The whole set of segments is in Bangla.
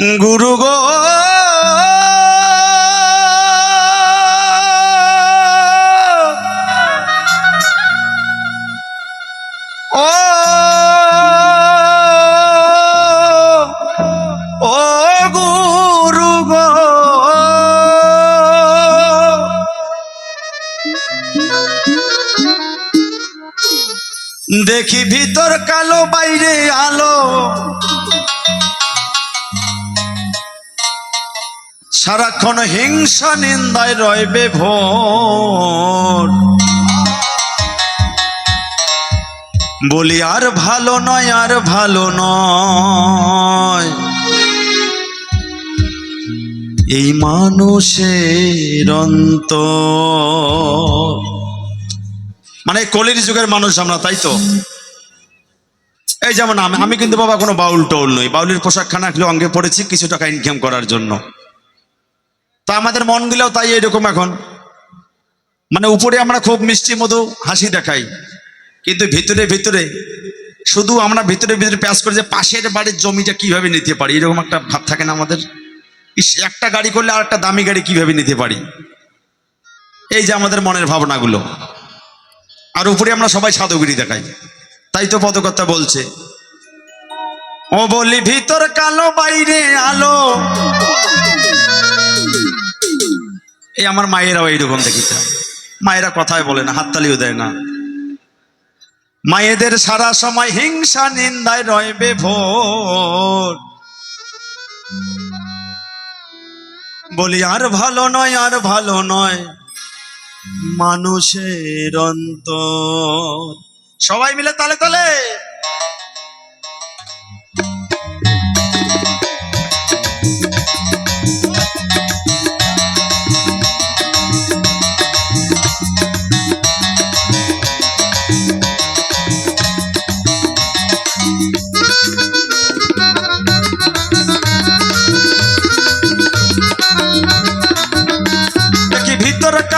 গুরু গো। দেখি ভিতর কালো বাইরে আলো। সারাক্ষণ হিংসা নিন্দায় রয়বে ভোর। বলি, আর ভালো নয়, আর ভালো নয়। এই মানুষের অন্ত মানে কলির যুগের মানুষ আমরা, তাই তো? এই যেমন আমি আমি কিন্তু বাবা কোনো বাউল টৌল নই। বাউলের পোশাক খানা অঙ্গে পড়েছি, কিছু টাকা ইনকাম করার জন্য। তা আমাদের মনগুলোও তাই এরকম এখন। মানে উপরে আমরা খুব মিষ্টি মধু, হাসি দেখাই। কিন্তু ভিতরে ভিতরে, শুধু আমরা ভিতরে ভিতরে প্যাস করে যে পাশের বাড়ির জমিটা কীভাবে নিতে পারি, এরকম একটা ভাব থাকে না আমাদের। একটা গাড়ি করলে আর একটা দামি গাড়ি কীভাবে নিতে পারি? এই যে আমাদের মনের ভাবনাগুলো। আর উপরে আমরা সবাই সাধুগিরি দেখাই। তাই তো পদকর্তা বলছে, ও বলি ভিতর কালো, বাইরে আলো। এই আমার মায়েরাও এইরকম দেখিতে মায়েরা কথায় বলে না, হাততালিও দেয় না। মায়েদের সারা সময় হিংসা নিন্দায় রয়বে ভোর। বলি, আর ভালো নয়, আর ভালো নয়, মানুষের অন্তর। সবাই মিলে তালে তালে।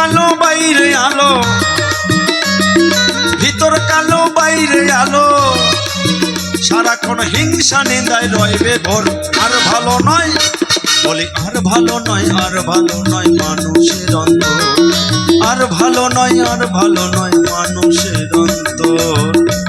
কালো বাইরে আলো। ভিতর কালো বাইরে আলো। সারাক্ষণ হিংসা নিন্দায় রইবে ভোর। আর ভালো নয়, বলি আর ভালো নয়, আর ভালো নয় মানুষের অন্তর আর ভালো নয়, আর ভালো নয় মানুষের অন্তর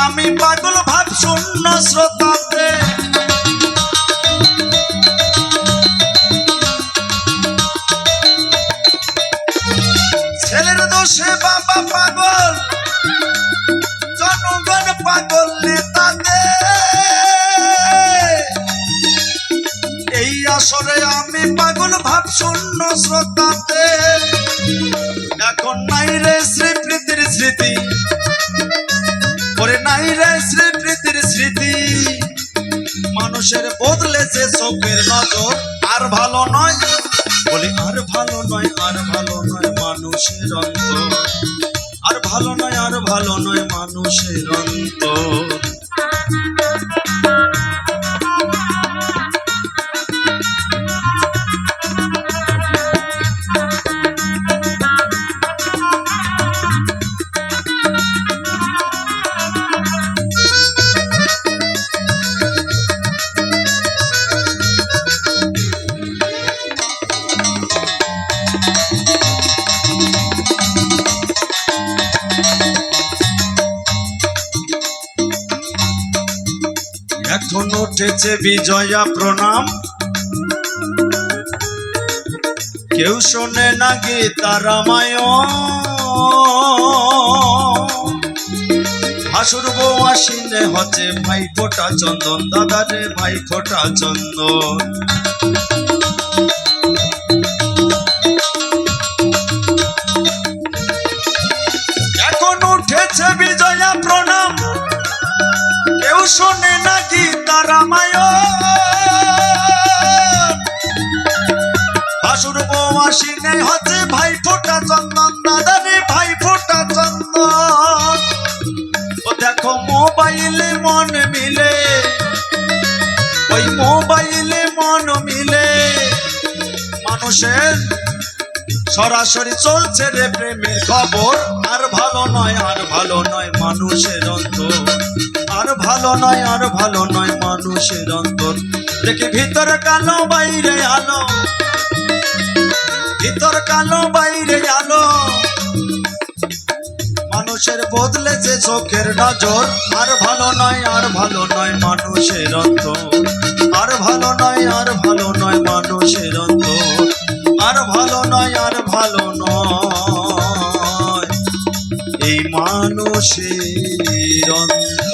আমি পাগল ভাব শূন্য শ্রোতাতে ছেলের দোষে বাবা পাগল, জনগণ পাগল নেতাতে এই আসরে আমি পাগল ভাব শূন্য শ্রোতাতে নয়। বলি, আর ভালো নয়, আর ভালো নয় মানুষের অন্তর আর ভালো নয়, আর ভালো নয় মানুষের অন্তর উঠেছে বিজয়া প্রণাম। কেউ শোনে না গীতা রামায়ণ। হাসুর বউ আসিলে হচ্ছে ভাই ফোটা চন্দন দাদারে ভাই ফোটা চন্দন। ভাই ফোটা চন্দন দাদারে ভাই ফোটা চন্দন। ও দেখো মোবাইলে মন মিলে, ওই মোবাইলে মন মিলে। মানুষের সরাসরি চলছে রে প্রেমের খবর, আর ভালো নয়, আর ভালো নয় মানুষের অন্তর। আর ভালো নয়, আর ভালো নয় মানুষের অন্তর। দেখি ভিতরে কালো বাইরে আলো ভিতর কালো, বাইরে আলো মানুষের বদলেছে চোখের নজর, আর ভালো নয়, আর ভালো নয় মানুষের অন্তর। আর ভালো নয়, আর ভালো নয় মানুষের অন্তর। আর ভালো নয়, আর ভালো নয়। এই মানুষের অন্তর।